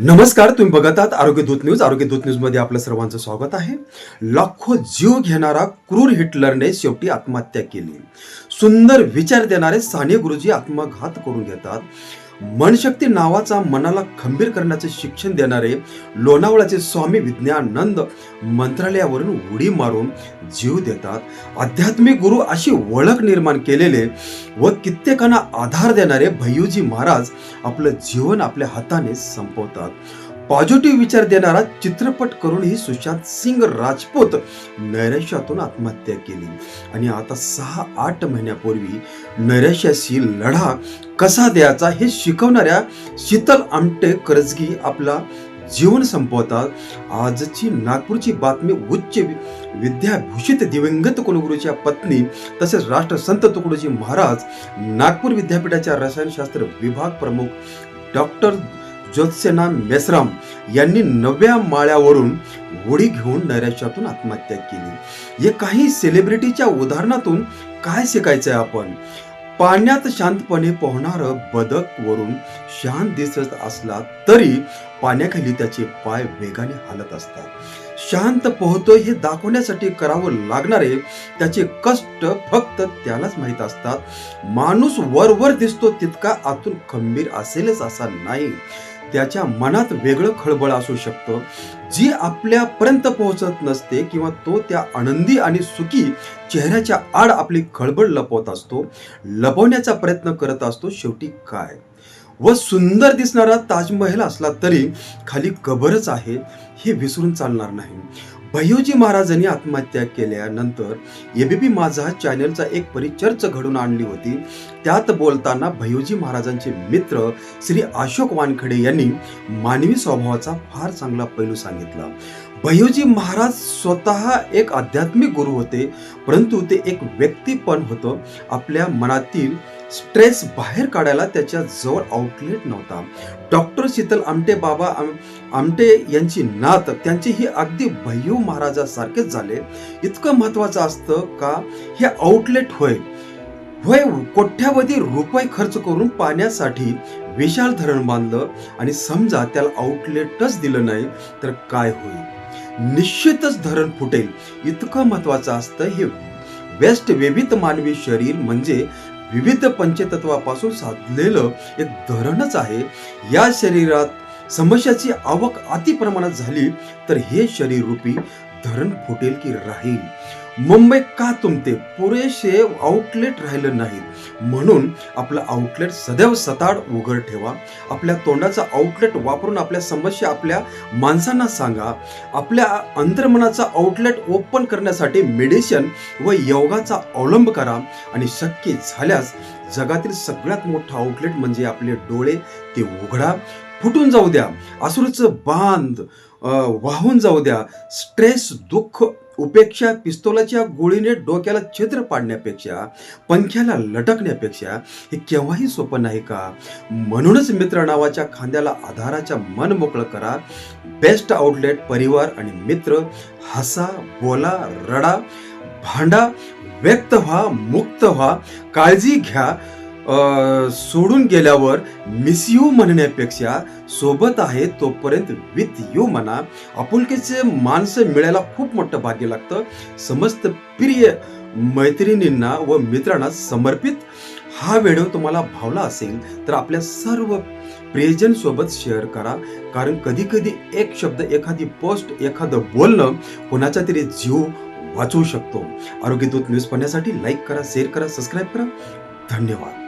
नमस्कार तुम्ही बघत आहात आरोग्य दूत न्यूज. आरोग्य दूत न्यूजमध्ये आपलं सर्वांचं स्वागत आहे. लाखो जीव घेणारा क्रूर हिटलरने शेवटी आत्महत्या केली. सुंदर विचार देणारे साने गुरुजी आत्मघात करून घेतात. मनशक्ती नावाचा मनाला खंबीर करण्याचे शिक्षण देणारे लोणावळ्याचे स्वामी विज्ञानंद मंत्रालयावरून उडी मारून जीव देतात. आध्यात्मिक गुरु अशी ओळख निर्माण केलेले व कित्येकांना आधार देणारे भैयूजी महाराज आपलं जीवन आपल्या हाताने संपवतात. पॉझिटिव्ह विचार देणारा चित्रपट करूनही सुशांत सिंग राजपूत नैराश्यातून आत्महत्या केली. आणि आता सहा आठ महिन्यापूर्वी नैराश्याशी लढा कसा द्यायचा हे शिकवणाऱ्या शीतल आमटे करजगी आपला जीवन संपवतात. आजची नागपूरची बातमी उच्च विद्याभूषित दिवंगत कुलगुरूच्या पत्नी तसेच राष्ट्रसंत तुकडोजी महाराज नागपूर विद्यापीठाच्या रसायनशास्त्र विभाग प्रमुख डॉक्टर ज्योत्स्यना मेसराम यांनी नव्या माळ्यावरून उडी घेऊन नैराश्यातून आत्महत्या केली. हे काही सेलिब्रिटीच्या उदाहरणातून काय शिकायचंय आपण? पाण्यात शांतपणे पोहणारं बदक वरून शांत दिसत असला तरी पाण्याखाली त्याचे पाय वेगाने हालत असतात. शांत पोहतोय हे दाखवण्यासाठी करावं लागणारे त्याचे कष्ट फक्त त्यालाच माहीत असतात. माणूस वरवर दिसतो तितका आतून खंबीर असेलच असा नाही. त्याच्या मनात वेगळं खळबळ असू शकतं. जी आपल्यापर्यंत पोहोचत नसते किंवा तो त्या आनंदी आणि सुखी चेहऱ्याच्या आड आपली खळबळ लपवत असतो लपवण्याचा प्रयत्न करत असतो शेवटी काय? व सुंदर दिसणारा ताजमहल असला तरी खाली कबरच आहे हे विसरून चालणार नाही. भैयोजी महाराजांनी आत्महत्या केल्यानंतर एबीपी माझा चॅनलचा एक परिचर्च घडून आणली होती. त्यात बोलताना भैयोजी महाराजांचे मित्र श्री अशोक वानखडे यांनी मानवी स्वभावाचा फार चांगला पैलू सांगितला. भैयोजी महाराज स्वतः एक आध्यात्मिक गुरु होते परंतु ते एक व्यक्ती पण होतं. आपल्या मनातील स्ट्रेस बाहेर काढायला त्याच्याजवळ आउटलेट नव्हता. डॉक्टर शीतल आमटे बाबा आम- आमटे यांची नात त्यांची ही अगदी भैयू महाराजासारखेच झाले. इतकं महत्वाचं असतं का? हे आउटलेट होय. होय कोट्यावधी रुपये खर्च करून पाण्यासाठी विशाल धरण बांधलं आणि समजा त्याला आउटलेटच दिलं नाही तर काय होईल? निश्चितच धरण फुटेल. इतकं महत्वाचं असतं हे. वेस्ट विविध मानवी शरीर म्हणजे विविध पंचतत्वापासून साधलेलं एक धरणच आहे. या शरीरात समस्याची आवक अति प्रमाणात झाली तर हे शरीर रूपी धरण फुटेल की राहील. मुंबई का तुमते? पुरेसे आउटलेट राहिलं नाहीत. म्हणून आपलं आउटलेट सदैव सताड उघड ठेवा. आपल्या तोंडाचा आउटलेट वापरून आपल्या समस्या आपल्या माणसांना सांगा. आपल्या अंतर्मनाचा आउटलेट ओपन करण्यासाठी मेडिशन व योगाचा अवलंब करा. आणि शक्य झाल्यास जगातील सगळ्यात मोठं आउटलेट म्हणजे आपले डोळे ते उघडा. फुटून जाऊ द्या. असुरचं बांध वाहून जाऊ द्या. स्ट्रेस दुःख उपेक्षा पिस्तोलाच्या गोळीने डोक्याला छिद्र पाडण्यापेक्षा पंख्याला लटकण्यापेक्षा हे केव्हाही सोपं नाही का? म्हणूनच मित्र नावाच्या खांद्याला आधाराच्या मन मोकळं करा. बेस्ट आउटलेट परिवार आणि मित्र हसा बोला रडा भांडा व्यक्त व्हा मुक्त व्हा काळजी घ्या. सोडून गेल्यावर मिस यू म्हणण्यापेक्षा सोबत आहे तोपर्यंत विथ यू म्हणा. आपुलकीचे माणसं मिळायला खूप मोठं भाग्य लागतं. समस्त प्रिय मैत्रिणींना व मित्रांना समर्पित हा व्हिडिओ तुम्हाला भावला असेल तर आपल्या सर्व प्रियजन सोबत शेअर करा. कारण कधी कधी एक शब्द एखादी पोस्ट एखादं बोलणं कोणाचा तरी जीव वाचवू शकतो. आरोग्य दूत न्यूज पाहण्यासाठी लाईक करा शेअर करा सबस्क्राईब करा. धन्यवाद.